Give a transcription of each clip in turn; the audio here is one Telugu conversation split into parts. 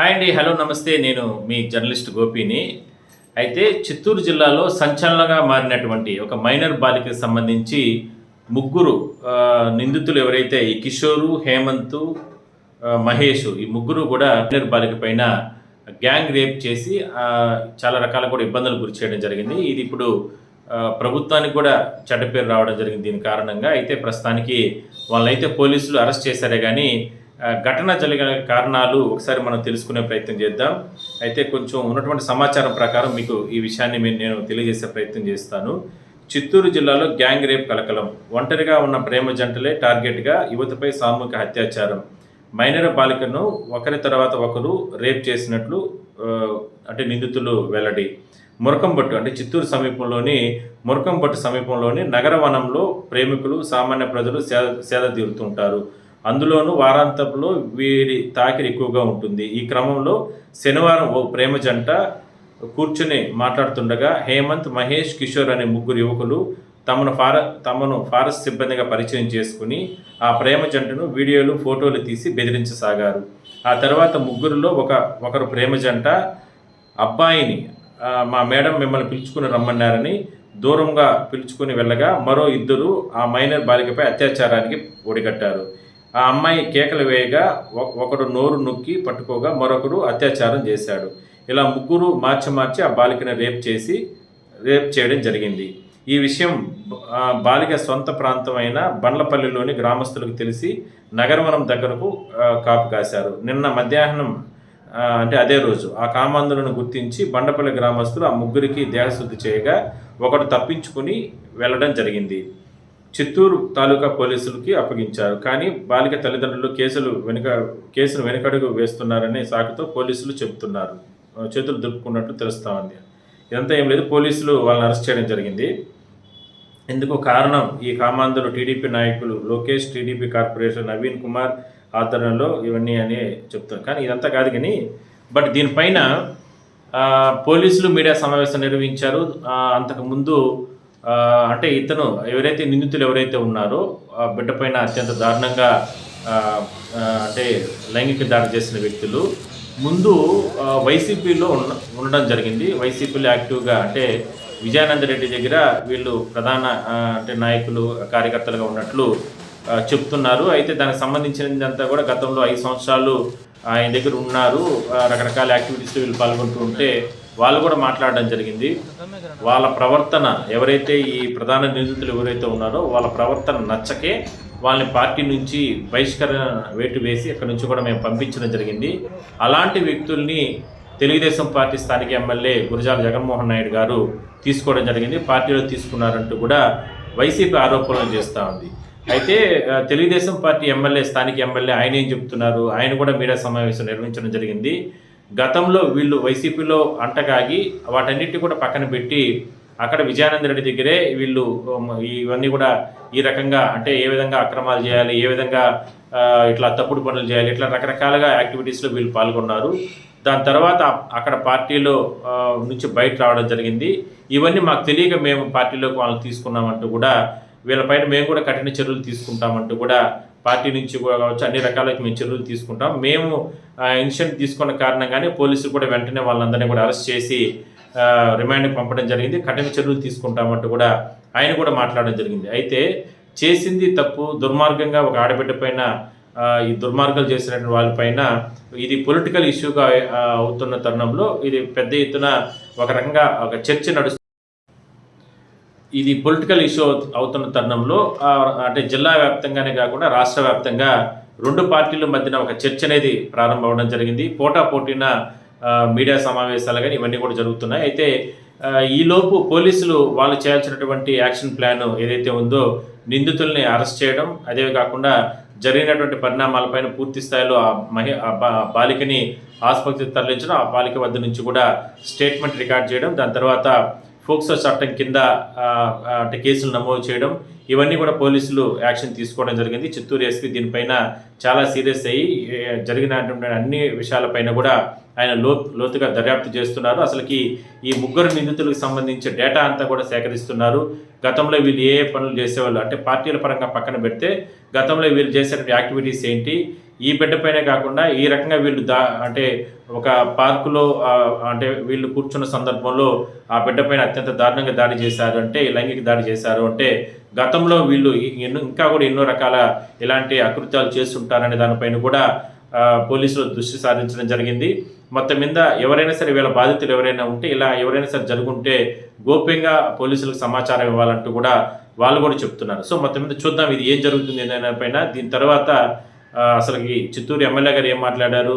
హాయ్ అండి హలో నమస్తే. నేను మీ జర్నలిస్ట్ గోపిని. అయితే చిత్తూరు జిల్లాలో సంచలనంగా మారినటువంటి ఒక మైనర్ బాలికకు సంబంధించి ముగ్గురు నిందితులు ఎవరైతే ఈ కిషోరు హేమంత్ మహేష్ ఈ ముగ్గురు కూడా మైనర్ బాలిక పైన గ్యాంగ్ రేప్ చేసి చాలా రకాల కూడా ఇబ్బందులు గురి చేయడం జరిగింది. ఇది ఇప్పుడు ప్రభుత్వానికి కూడా చెడ్డ పేరు రావడం జరిగింది దీని కారణంగా. అయితే ప్రస్తుతానికి వాళ్ళైతే పోలీసులు అరెస్ట్ చేశారే కానీ ఘటన జరిగిన కారణాలు ఒకసారి మనం తెలుసుకునే ప్రయత్నం చేద్దాం. అయితే కొంచెం ఉన్నటువంటి సమాచారం ప్రకారం మీకు ఈ విషయాన్ని నేను తెలియజేసే ప్రయత్నం చేస్తాను. చిత్తూరు జిల్లాలో గ్యాంగ్ రేప్ కలకలం. ఒంటరిగా ఉన్న ప్రేమ జంటలే టార్గెట్గా యువతపై సామూహిక అత్యాచారం. మైనర్ బాలికను ఒకరి తర్వాత ఒకరు రేప్ చేసినట్లు అంటే నిందితులు వెల్లడి. మురకంబట్టు అంటే చిత్తూరు సమీపంలోని మురకంబట్టు సమీపంలోని నగర వనంలో ప్రేమికులు సామాన్య ప్రజలు సేద సేద తీరుతుంటారు. అందులోనూ వారాంతంలో వీరి తాకిడి ఎక్కువగా ఉంటుంది. ఈ క్రమంలో శనివారం ఓ ప్రేమ జంట కూర్చుని మాట్లాడుతుండగా హేమంత్ మహేష్ కిషోర్ అనే ముగ్గురు యువకులు తమను ఫార తమను ఫారెస్ట్ సిబ్బందిగా పరిచయం చేసుకుని ఆ ప్రేమ జంటను వీడియోలు ఫోటోలు తీసి బెదిరించసాగారు. ఆ తర్వాత ముగ్గురులో ఒక ఒకరు ప్రేమ జంట అబ్బాయిని మా మేడం మిమ్మల్ని పిలుచుకుని రమ్మన్నారని దూరంగా పిలుచుకుని వెళ్ళగా మరో ఇద్దరు ఆ మైనర్ బాలికపై అత్యాచారానికి ఒడిగట్టారు. ఆ అమ్మాయి కేకలు వేయగా ఒకడు నోరు నొక్కి పట్టుకోగా మరొకరు అత్యాచారం చేశాడు. ఇలా ముగ్గురు మార్చి మార్చి ఆ బాలికను రేప్ చేసి రేప్ చేయడం జరిగింది. ఈ విషయం బాలిక సొంత ప్రాంతమైన బండ్లపల్లిలోని గ్రామస్తులకు తెలిసి నగరవనం దగ్గరకు కాపు కాశారు. నిన్న మధ్యాహ్నం అంటే అదే రోజు ఆ కామాంధులను గుర్తించి బండపల్లి గ్రామస్తులు ఆ ముగ్గురికి దేహశుద్ధి చేయగా ఒకడు తప్పించుకుని వెళ్ళడం జరిగింది. చిత్తూరు తాలూకా పోలీసులకి అప్పగించారు. కానీ బాలిక తల్లిదండ్రులు కేసులు వెనుక కేసును వెనుకడుగు వేస్తున్నారనే సాకుతో పోలీసులు చెబుతున్నారు. చేతులు దులుపుకున్నట్లు తెలుస్తా ఉంది. ఇదంతా ఏం లేదు పోలీసులు వాళ్ళని అరెస్ట్ చేయడం జరిగింది. ఇందుకు కారణం ఈ కామాంధులు టీడీపీ నాయకులు లోకేష్ టీడీపీ కార్పొరేషన్ నవీన్ కుమార్ ఆధ్వర్యంలో ఇవన్నీ అని చెప్తారు కానీ ఇదంతా కాదు కానీ బట్ దీనిపైన పోలీసులు మీడియా సమావేశం నిర్వహించారు. అంతకుముందు అంటే ఇతను ఎవరైతే నిందితులు ఎవరైతే ఉన్నారో ఆ బిడ్డ పైన అత్యంత దారుణంగా అంటే లైంగిక దాడి చేసిన వ్యక్తులు. ముందు వైసీపీలో ఉన్న ఉండడం జరిగింది. వైసీపీలో యాక్టివ్గా అంటే విజయానంద రెడ్డి దగ్గర వీళ్ళు ప్రధాన అంటే నాయకులు కార్యకర్తలుగా ఉన్నట్లు చెప్తున్నారు. అయితే దానికి సంబంధించినదంతా కూడా గతంలో ఐదు సంవత్సరాలు ఆయన దగ్గర ఉన్నారు. రకరకాల యాక్టివిటీస్లో వీళ్ళు పాల్గొంటూ ఉంటే వాళ్ళు కూడా మాట్లాడడం జరిగింది. వాళ్ళ ప్రవర్తన ఎవరైతే ఈ ప్రధాన నిందితులు ఎవరైతే ఉన్నారో వాళ్ళ ప్రవర్తన నచ్చకే వాళ్ళని పార్టీ నుంచి బహిష్కరణ వేటు వేసి అక్కడి నుంచి కూడా మేము పంపించడం జరిగింది. అలాంటి వ్యక్తుల్ని తెలుగుదేశం పార్టీ స్థానిక ఎమ్మెల్యే గురజాల జగన్మోహన్ నాయుడు గారు తీసుకోవడం జరిగింది. పార్టీలో తీసుకున్నారంటూ కూడా వైసీపీ ఆరోపణలు చేస్తూ ఉంది. అయితే తెలుగుదేశం పార్టీ ఎమ్మెల్యే స్థానిక ఎమ్మెల్యే ఆయన ఏం చెప్తున్నారు? ఆయన కూడా మీడియా సమావేశం నిర్వహించడం జరిగింది. గతంలో వీళ్ళు వైసీపీలో అంటగాగి వాటన్నిటి కూడా పక్కన పెట్టి అక్కడ విజయానంద రెడ్డి దగ్గరే వీళ్ళు ఇవన్నీ కూడా ఈ రకంగా అంటే ఏ విధంగా అక్రమాలు చేయాలి ఏ విధంగా ఇట్లా తప్పుడు పనులు చేయాలి ఇట్లా రకరకాలుగా యాక్టివిటీస్లో వీళ్ళు పాల్గొన్నారు. దాని తర్వాత అక్కడ పార్టీలో నుంచి బయట రావడం జరిగింది. ఇవన్నీ మాకు తెలియక మేము పార్టీలోకి వాళ్ళని తీసుకున్నామంటూ కూడా వీళ్ళపైన మేము కూడా కఠిన చర్యలు తీసుకుంటామంటూ కూడా పార్టీ నుంచి కూడా కావచ్చు అన్ని రకాలకి మేము చర్యలు తీసుకుంటాం. మేము ఇన్సిడెంట్ తీసుకున్న కారణంగానే పోలీసులు కూడా వెంటనే వాళ్ళందరినీ కూడా అరెస్ట్ చేసి రిమాండ్కి పంపడం జరిగింది. కఠిన చర్యలు తీసుకుంటామంటూ కూడా ఆయన కూడా మాట్లాడడం జరిగింది. అయితే చేసింది తప్పు దుర్మార్గంగా ఒక ఆడబిడ్డ పైన ఈ దుర్మార్గాలు చేసినటువంటి వాళ్ళపైన ఇది పొలిటికల్ ఇష్యూగా అవుతున్న తరుణంలో ఇది పెద్ద ఎత్తున ఒక రకంగా ఒక చర్చ నడుస్తుంది ఇది పొలిటికల్ ఇష్యూ అవుతున్న తరుణంలో అంటే జిల్లా వ్యాప్తంగానే కాకుండా రాష్ట్ర వ్యాప్తంగా రెండు పార్టీల మధ్యన ఒక చర్చ అనేది ప్రారంభం అవడం జరిగింది. పోటా పోటీన మీడియా సమావేశాలు కానీ ఇవన్నీ కూడా జరుగుతున్నాయి. అయితే ఈలోపు పోలీసులు వాళ్ళు చేయాల్సినటువంటి యాక్షన్ ప్లాన్ ఏదైతే ఉందో నిందితుల్ని అరెస్ట్ చేయడం అదే కాకుండా జరిగినటువంటి పరిణామాలపైన పూర్తి స్థాయిలో ఆ మహి ఆ బాలికని ఆసుపత్రికి తరలించడం ఆ బాలిక వద్ద నుంచి కూడా స్టేట్మెంట్ రికార్డ్ చేయడం దాని తర్వాత ఫోక్సో చట్టం కింద అంటే కేసులు నమోదు చేయడం ఇవన్నీ కూడా పోలీసులు యాక్షన్ తీసుకోవడం జరిగింది. చిత్తూరు ఎస్పీ దీనిపైన చాలా సీరియస్ అయ్యి జరిగినటువంటి అన్ని విషయాలపైన కూడా ఆయన లో లోతుగా దర్యాప్తు చేస్తున్నారు. అసలుకి ఈ ముగ్గురు నిందితులకు సంబంధించి డేటా అంతా కూడా సేకరిస్తున్నారు. గతంలో వీళ్ళు ఏ ఏ పనులు చేసేవాళ్ళు అంటే పార్టీల పరంగా పక్కన పెడితే గతంలో వీళ్ళు చేసేటువంటి యాక్టివిటీస్ ఏంటి ఈ బిడ్డపైనే కాకుండా ఈ రకంగా వీళ్ళు దా అంటే ఒక పార్కులో అంటే వీళ్ళు కూర్చున్న సందర్భంలో ఆ బిడ్డపైన అత్యంత దారుణంగా దాడి చేశారు అంటే లైంగిక దాడి చేశారు అంటే గతంలో వీళ్ళు ఎన్నో ఇంకా కూడా ఎన్నో రకాల ఇలాంటి అకృత్యాలు చేస్తుంటారనే దానిపైన కూడా పోలీసులు దృష్టి సారించడం జరిగింది. మొత్తం మీద ఎవరైనా సరే వీళ్ళ బాధితులు ఎవరైనా ఉంటే ఇలా ఎవరైనా సరే జరుగుంటే గోప్యంగా పోలీసులకు సమాచారం ఇవ్వాలంటూ కూడా వాళ్ళు కూడా చెప్తున్నారు. సో మొత్తం మీద చూద్దాం ఇది ఏం జరుగుతుంది దానిపైన. పైన దీని తర్వాత అసలుకి చిత్తూరు ఎమ్మెల్యే గారు ఏం మాట్లాడారు?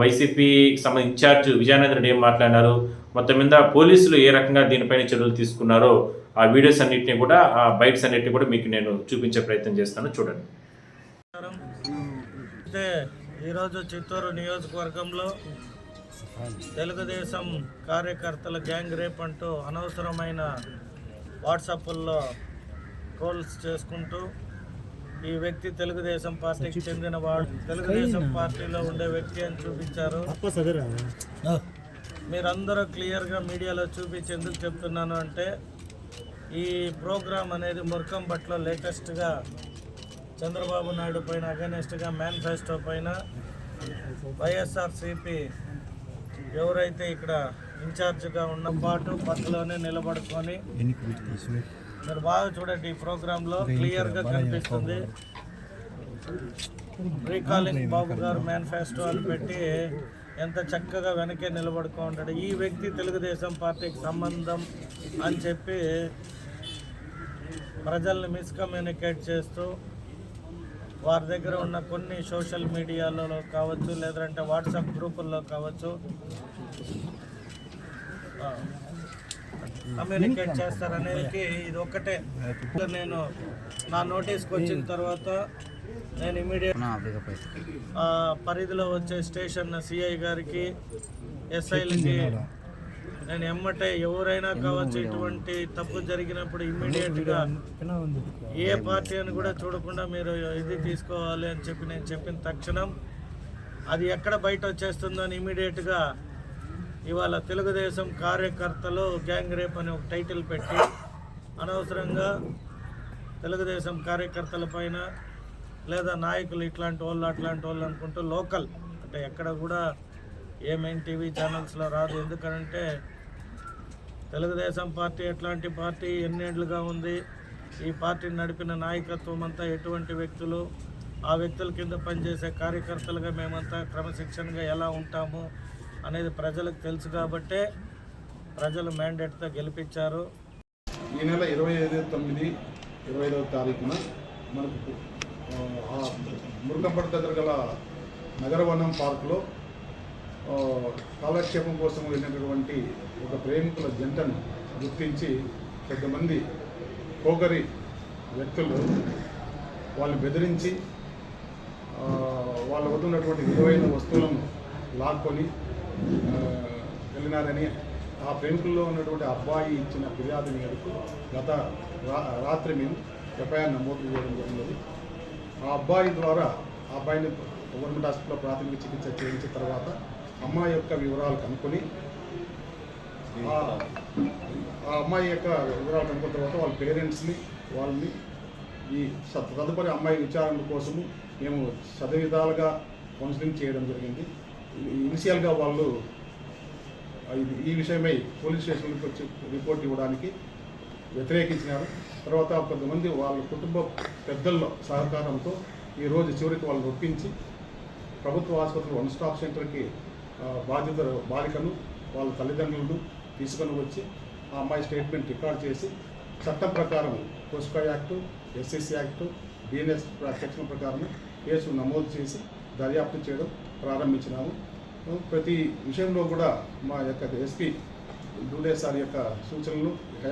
వైసీపీ వైసీపీకి సంబంధించి ఇన్ఛార్జ్ విజయానందరెడ్డి ఏం మాట్లాడారు? మొత్తం మీద పోలీసులు ఏ రకంగా దీనిపైన చర్యలు తీసుకున్నారో ఆ వీడియోస్ అన్నింటినీ కూడా ఆ బైట్స్ అన్నింటినీ కూడా మీకు నేను చూపించే ప్రయత్నం చేస్తాను. చూడండి. అయితే ఈరోజు చిత్తూరు నియోజకవర్గంలో తెలుగుదేశం కార్యకర్తల గ్యాంగ్ రేప్ అంటూ అనవసరమైన వాట్సాప్ల్లో ట్రోల్స్ చేసుకుంటూ ఈ వ్యక్తి తెలుగుదేశం పార్టీకి చెందిన వాడు. తెలుగుదేశం పార్టీలో ఉండే వ్యక్తి అని చూపించారు. మీరందరూ క్లియర్గా మీడియాలో చూపించి ఎందుకు చెప్తున్నాను అంటే ఈ ప్రోగ్రామ్ అనేది మురకం బట్లో లేటెస్ట్గా చంద్రబాబు నాయుడు పైన అగెనెస్ట్గా మేనిఫెస్టో పైన వైఎస్ఆర్సిపి ఎవరైతే ఇక్కడ ఇన్ఛార్జ్గా ఉన్న పాటు పక్కలోనే నిలబడుకొని మీరు బాగా చూడండి ఈ ప్రోగ్రాంలో క్లియర్గా కనిపిస్తుంది. రీకాలింగ్ బాబు గారు మేనిఫెస్టో అని పెట్టి ఎంత చక్కగా వెనకే నిలబడుకో ఉంటాడు ఈ వ్యక్తి తెలుగుదేశం పార్టీకి సంబంధం అని చెప్పి ప్రజల్ని మిస్కమ్యూనికేట్ చేస్తూ వారి దగ్గర ఉన్న కొన్ని సోషల్ మీడియాలలో కావచ్చు లేదంటే వాట్సాప్ గ్రూపుల్లో కావచ్చు కమ్యూనికేట్ చేస్తారనేది ఇది ఒక్కటే నేను నా నోటీస్కి వచ్చిన తర్వాత నేను ఇమీడియట్ పరిధిలో వచ్చే స్టేషన్ సిఐ గారికి ఎస్ఐలకి నేను ఎమ్మటే ఎవరైనా కావచ్చు ఇటువంటి తప్పు జరిగినప్పుడు ఇమ్మీడియట్గా ఏ పార్టీ అని కూడా చూడకుండా మీరు ఇది తీసుకోవాలి అని చెప్పి నేను చెప్పిన తక్షణం అది ఎక్కడ బయట వచ్చేస్తుందో అని ఇమీడియట్గా ఇవాళ తెలుగుదేశం కార్యకర్తలు గ్యాంగ్ రేప్ అని ఒక టైటిల్ పెట్టి అనవసరంగా తెలుగుదేశం కార్యకర్తల పైన లేదా నాయకులు ఇట్లాంటి వాళ్ళు అట్లాంటి వాళ్ళు అనుకుంటూ లోకల్ అంటే ఎక్కడ కూడా ఏ టీవీ ఛానల్స్లో రాదు. ఎందుకంటే తెలుగుదేశం పార్టీ ఎట్లాంటి పార్టీ ఎన్నేళ్ళుగా ఉంది. ఈ పార్టీని నడిపిన నాయకత్వం అంతా ఎటువంటి వ్యక్తులు? ఆ వ్యక్తుల కింద పనిచేసే కార్యకర్తలుగా మేమంతా క్రమశిక్షణగా ఎలా ఉంటాము? అనేది ప్రజలకు తెలుసు కాబట్టే ప్రజలు మ్యాండేట్తో గెలిపించారు. ఈ నెల ఇరవై ఐదు తొమ్మిది ఇరవై ఐదవ తారీఖున మనకు ఆ, దగ్గర గల నగరవనం పార్కులో కాలక్షేపం కోసం వెళ్ళినటువంటి ఒక ప్రేమికుల జంటను గుర్తించి కొంతమంది కోకరి వ్యక్తులు వాళ్ళు బెదిరించి వాళ్ళ వద్ద ఉన్నటువంటి విలువైన వస్తువులను లాక్కొని వెళ్ళినారని ఆ పెంకుల్లో ఉన్నటువంటి అబ్బాయి ఇచ్చిన ఫిర్యాదు మేరకు గత రాత్రి మేము ఎఫ్ఐఆర్ నమోదు చేయడం జరిగినది. ఆ అబ్బాయి ద్వారా ఆ అబ్బాయిని గవర్నమెంట్ హాస్పిటల్లో ప్రాథమిక చికిత్స చేయించిన తర్వాత అమ్మాయి యొక్క వివరాలు కనుక్కొని ఆ ఆ అమ్మాయి యొక్క వివరాలు కనుక్కున్న తర్వాత వాళ్ళ పేరెంట్స్ని వాళ్ళని ఈ స- తదుపరి అమ్మాయి విచారణ కోసము మేము సదవిధాలుగా కౌన్సిలింగ్ చేయడం జరిగింది. ఇనిషియల్గా వాళ్ళు ఇది ఈ విషయమై పోలీస్ స్టేషన్కి వచ్చి రిపోర్ట్ ఇవ్వడానికి వ్యతిరేకించినారు. తర్వాత కొంతమంది వాళ్ళ కుటుంబ పెద్దల సహకారంతో ఈరోజు చివరికి వాళ్ళని ఒప్పించి ప్రభుత్వ ఆసుపత్రి వన్ స్టాప్ సెంటర్కి బాధిత బాలికను వాళ్ళ తల్లిదండ్రులను తీసుకొని వచ్చి ఆ అమ్మాయి స్టేట్మెంట్ రికార్డ్ చేసి చట్టం ప్రకారం POCSO act SSC act DNS section ప్రకారం కేసు నమోదు చేసి దర్యాప్తు చేయడం ప్రారంభించినాము. ప్రతి విషయంలో కూడా మా యొక్క ఎస్పీ డూడే సార్ యొక్క సూచనలు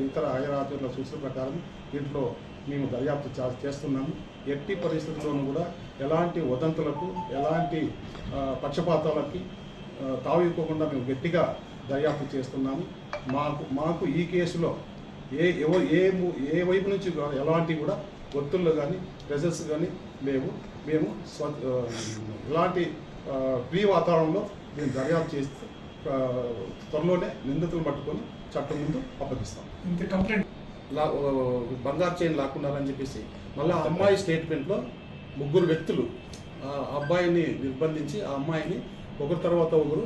ఇతర హైర్ సూచన సూచనల ప్రకారం దీంట్లో మేము దర్యాప్తు చా- చేస్తున్నాము. ఎట్టి పరిస్థితుల్లోనూ కూడా ఎలాంటి వదంతులకు ఎలాంటి పక్షపాతాలకి ఆ, తావివ్వకుండా మేము గట్టిగా దర్యాప్తు చేస్తున్నాము. మాకు మాకు ఈ కేసులో ఏ ఎవరు ఏ ఏ వైపు నుంచి ఎలాంటి కూడా ఒత్తుళ్ళు కానీ ప్రెజర్స్ కానీ లేవు. మేము స్వ ఇలాంటి ఫ్రీ వాతావరణంలో మేము దర్యాప్తు చేస్తే త్వరలోనే నిందితులు పట్టుకొని చట్టం ముందు అప్పగిస్తాం. లా ఓ, బంగారు చైన్ లాక్కున్నారని చెప్పేసి మళ్ళీ ఆ అమ్మాయి స్టేట్మెంట్లో ముగ్గురు వ్యక్తులు ఆ అబ్బాయిని నిర్బంధించి ఆ అమ్మాయిని ఒకరి తర్వాత ఒకరు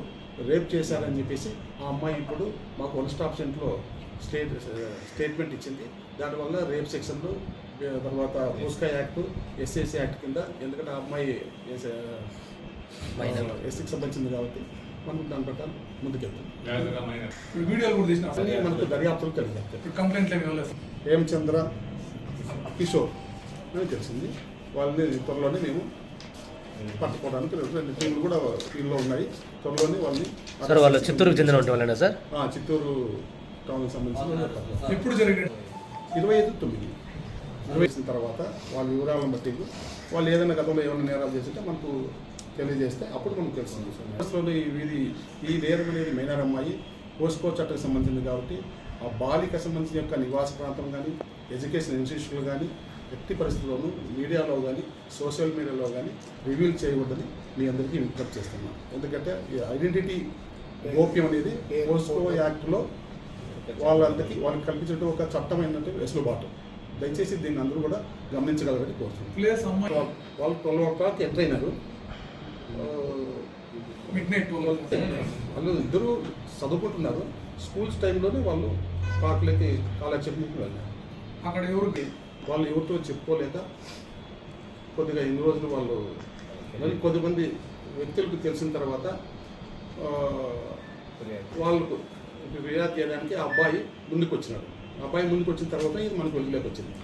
రేప్ చేశారని చెప్పేసి ఆ అమ్మాయి ఇప్పుడు మాకు వన్ స్టాప్ సెంట్లో స్టేట్ స్టేట్మెంట్ ఇచ్చింది. దానివల్ల రేప్ సెక్షన్లు తర్వాత పోస్కా యాక్ట్ ఎస్ఎస్సి యాక్ట్ కింద ఎందుకంటే ఆ అమ్మాయి ఎస్సీకి సంబంధించింది కాబట్టి మనం దాని ప్రకారం ముందుకెళ్తాం. వీడియోలు కూడా తీసిన మనకు దర్యాప్తులు కంప్లైంట్లు ఏమి ఇవ్వలేదు. హేమచంద్ర కిషోర్ అని తెలిసింది. వాళ్ళని త్వరలోనే మేము పట్టుకోవడానికి రెండు టీంలు కూడా ఫీల్డ్లో ఉన్నాయి. త్వరలోనే వాళ్ళని సార్ వాళ్ళు చిత్తూరుకు చెందిన వాళ్ళేనా సార్? ఆ, చిత్తూరు టౌన్కి సంబంధించిన ఎప్పుడు జరిగిన ఇరవై ఐదు తొమ్మిది. ఇరవై తర్వాత వాళ్ళ వివరాలను బట్టి వాళ్ళు ఏదైనా గతంలో ఏమైనా నేరాలు చేస్తుంటే మనకు తెలియజేస్తే అప్పుడు మనకు తెలుస్తుంది ఇది ఈ నేరం అనేది మైనర్ అమ్మాయి పోస్కో చట్టకు సంబంధించింది కాబట్టి ఆ బాలిక సంబంధించిన యొక్క నివాస ప్రాంతం కానీ ఎడ్యుకేషన్ ఇన్స్టిట్యూషన్లు కానీ ఎట్టి పరిస్థితుల్లోనూ మీడియాలో కానీ సోషల్ మీడియాలో కానీ రివీల్ చేయకూడదని మీ అందరికీ విజ్ఞప్తి చేస్తున్నాను. ఎందుకంటే ఈ ఐడెంటిటీ గోప్యం అనేది పోస్కో యాక్ట్లో వాళ్ళందరికీ వాళ్ళకి కల్పించిన ఒక చట్టం ఏంటంటే వెసులుబాటు. దయచేసి దీన్ని అందరూ కూడా గమనించగలరని కోరుతున్నాను. వాళ్ళ- వాళ్ళు ట్వెల్వ్ ఓ క్లాక్ ఎంటర్ అయినారు. మిడ్ నైట్ వాళ్ళు ఇద్దరు చదువుకుంటున్నారు. స్కూల్స్ టైంలోనే వాళ్ళు పార్కులకి కాలక్షేపంకి వెళ్ళారు. అక్కడ ఎవరికి వాళ్ళు ఎవరితో చెప్పుకోలేక కొద్దిగా ఎన్ని రోజులు వాళ్ళు కొద్దిమంది వ్యక్తులకు తెలిసిన తర్వాత వాళ్ళకు ఫిర్యాదు చేయడానికి ఆ అబ్బాయి ముందుకు వచ్చినాడు ఆ అబ్బాయి ముందుకు వచ్చిన తర్వాత ఇది మనకు వెలుగులోకి వచ్చింది